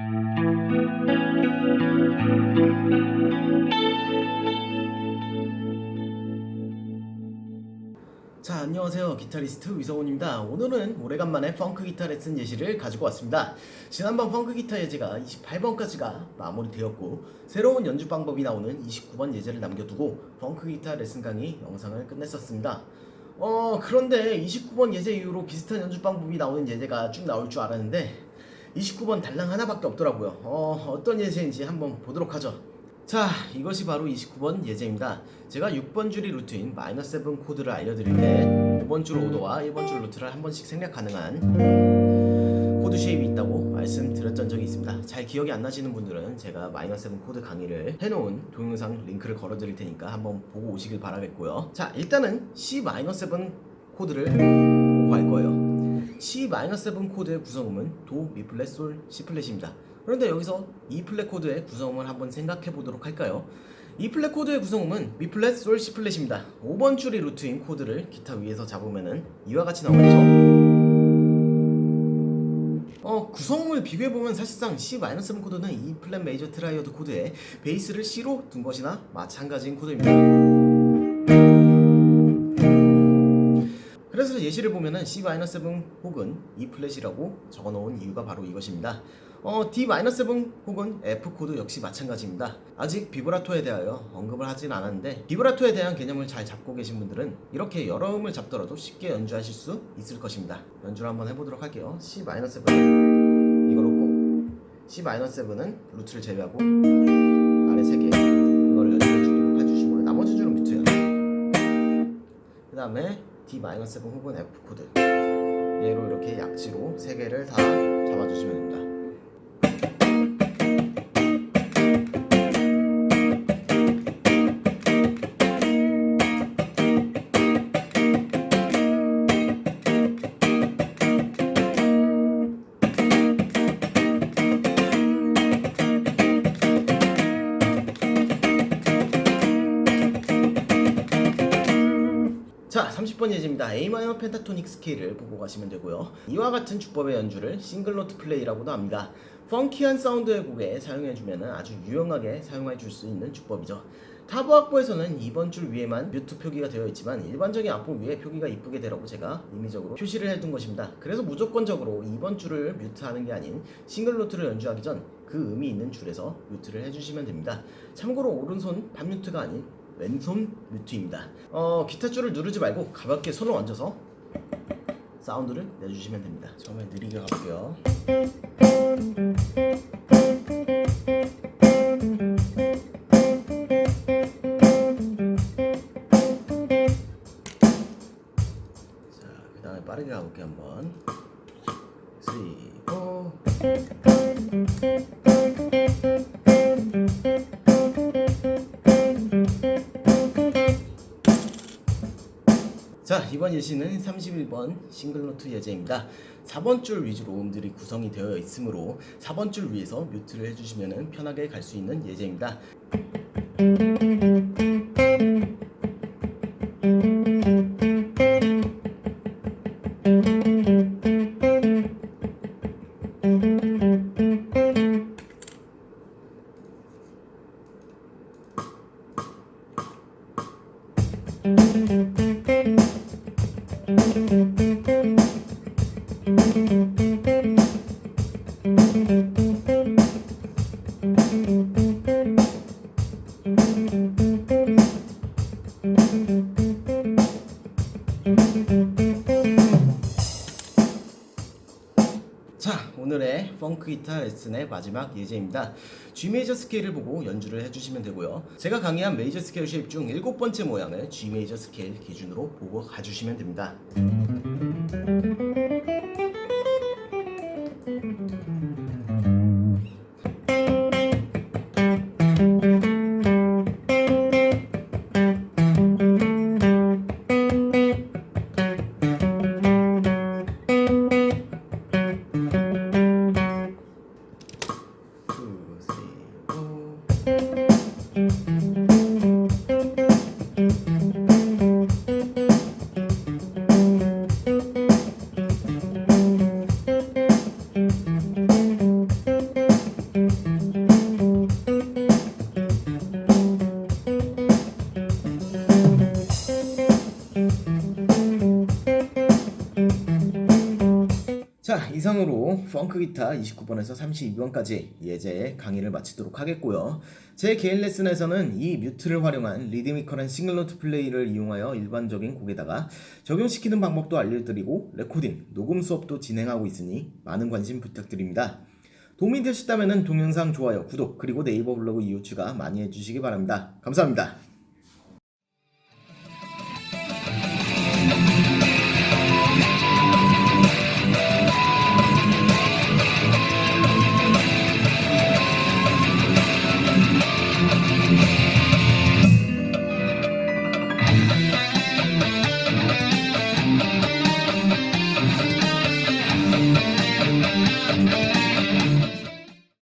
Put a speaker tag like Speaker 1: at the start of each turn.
Speaker 1: 자 안녕하세요. 기타리스트 위성훈입니다. 오늘은 오래간만에 펑크 기타 레슨 예시를 가지고 왔습니다. 지난번 펑크 기타 예제가 28번까지가 마무리되었고 새로운 연주 방법이 나오는 29번 예제를 남겨두고 펑크 기타 레슨 강의 영상을 끝냈었습니다. 어 그런데 29번 예제 이후로 비슷한 연주 방법이 나오는 예제가 쭉 나올 줄 알았는데 29번 달랑 하나밖에 없더라고요 어 어떤 예제인지 한번 보도록 하죠 자, 이것이 바로 29번 예제입니다. 제가 6번 줄이 루트인 마이너스 7 코드를 알려드릴 때 5번 줄 오도와 1번 줄 루트를 한 번씩 생략 가능한 코드 쉐입이 있다고 말씀드렸던 적이 있습니다. 잘 기억이 안 나시는 분들은 제가 마이너스 7 코드 강의를 해놓은 동영상 링크를 걸어드릴 테니까 한번 보고 오시길 바라겠고요. 자, 일단은 C 마이너스 7 코드를 보고 갈 거예요. C 마이너스 7 코드의 구성음은 도, 미 플랫, 솔, 시 플랫입니다. 그런데 여기서 E 플랫 코드의 구성음을 한번 생각해 보도록 할까요? E 플랫 코드의 구성음은 미 플랫, 솔, 시 플랫입니다. 5번 줄이 루트인 코드를 기타 위에서 잡으면은 이와 같이 나오겠죠? 어, 구성음을 비교해 보면 사실상 C 마이너스 7 코드는 E 플랫 메이저 트라이어드 코드에 베이스를 C로 둔 것이나 마찬가지인 코드입니다. 그래서 예시를 보면은 C-7 혹은 E 플랫이라고 적어 놓은 이유가 바로 이것입니다. 어, D-7 혹은 F 코드 역시 마찬가지입니다. 아직 비브라토에 대하여 언급을 하진 않았는데 비브라토에 대한 개념을 잘 잡고 계신 분들은 이렇게 여러 음을 잡더라도 쉽게 연주하실 수 있을 것입니다. 연주를 한번 해보도록 할게요. C-7 이걸 놓고 C-7은 루트를 제외하고 아래 3개 이거를 연주해 주도록 해주시고요. 나머지 줄은 뮤트예요. 그 다음에 D-7 혹은 F 코드 얘로 이렇게 약지로 세 개를 다 잡아주시면 됩니다. 자, 30번 예제입니다. A 마이너 펜타토닉 스케일을 보고 가시면 되고요. 이와 같은 주법의 연주를 싱글 노트 플레이라고도 합니다. 펑키한 사운드의 곡에 사용해주면 아주 유용하게 사용해 줄 수 있는 주법이죠. 타브 악보에서는 2번 줄 위에만 뮤트 표기가 되어 있지만 일반적인 악보 위에 표기가 이쁘게 되라고 제가 임의적으로 표시를 해둔 것입니다. 그래서 무조건적으로 2번 줄을 뮤트하는 게 아닌 싱글 노트를 연주하기 전그 음이 있는 줄에서 뮤트를 해주시면 됩니다. 참고로 오른손 반뮤트가 아닌 왼손 뮤트입니다. 어, 기타 줄을 누르지 말고 가볍게 손을 얹어서 사운드를 내주시면 됩니다. 처음에 느리게 가볼게요. 자 이번 예시는 31번 싱글노트 예제입니다 4번 줄 위주로 음들이 구성이 되어 있으므로 4번 줄 위에서 뮤트를 해주시면 편하게 갈 수 있는 예제입니다 자 오늘의 펑크 기타 레슨의 마지막 예제입니다. G 메이저 스케일을 보고 연주를 해주시면 되고요. 제가 강의한 메이저 스케일 쉐입 중 일곱 번째 모양을 G 메이저 스케일 기준으로 보고 가주시면 됩니다 펑크 기타 29번에서 32번까지 예제의 강의를 마치도록 하겠고요. 제 개인 레슨에서는 이 뮤트를 활용한 리드미컬한 싱글노트 플레이를 이용하여 일반적인 곡에다가 적용시키는 방법도 알려드리고 레코딩, 녹음 수업도 진행하고 있으니 많은 관심 부탁드립니다. 도움이 되셨다면 동영상 좋아요, 구독, 그리고 네이버 블로그 이웃 추가 많이 해주시기 바랍니다. 감사합니다.